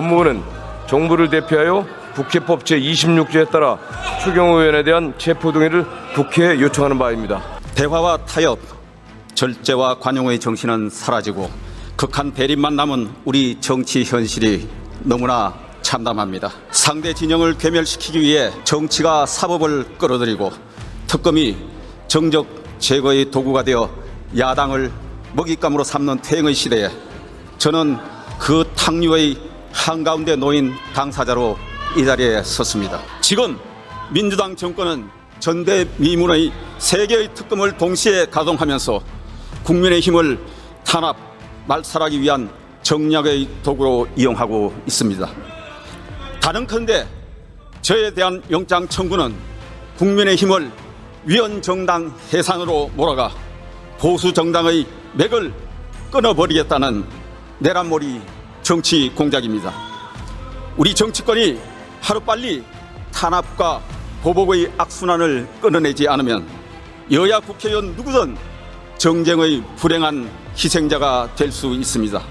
법무부는 정부를 대표하여 국회법 제26조에 따라 추경호위원에 대한 체포 동의를 국회에 요청하는 바입니다. 대화와 타협, 절제와 관용의 정신은 사라지고 극한 대립만 남은 우리 정치 현실이 너무나 참담합니다. 상대 진영을 괴멸시키기 위해 정치가 사법을 끌어들이고 특검이 정적 제거의 도구가 되어 야당을 먹잇감으로 삼는 퇴행의 시대에 저는 그 탕류의 한가운데 놓인 당사자로 이 자리에 섰습니다. 지금 민주당 정권은 전대미문의 세 개의 특검을 동시에 가동하면서 국민의 힘을 탄압, 말살하기 위한 정략의 도구로 이용하고 있습니다. 다른컨대 저에 대한 영장 청구는 국민의 힘을 위헌 정당 해산으로 몰아가 보수 정당의 맥을 끊어버리겠다는 내란몰이 정치 공작입니다. 우리 정치권이 하루빨리 탄압과 보복의 악순환을 끊어내지 않으면 여야 국회의원 누구든 정쟁의 불행한 희생자가 될 수 있습니다.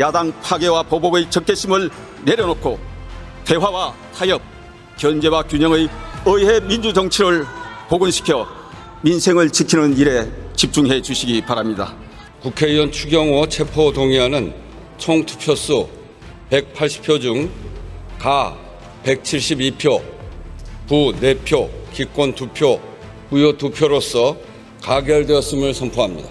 야당 파괴와 보복의 적개심을 내려놓고 대화와 타협, 견제와 균형의 의회 민주 정치를 복원시켜 민생을 지키는 일에 집중해 주시기 바랍니다. 국회의원 추경호 체포 동의안은 총 투표수 180표 중 가 172표, 부 4표, 기권 2표, 무효 2표로서 가결되었음을 선포합니다.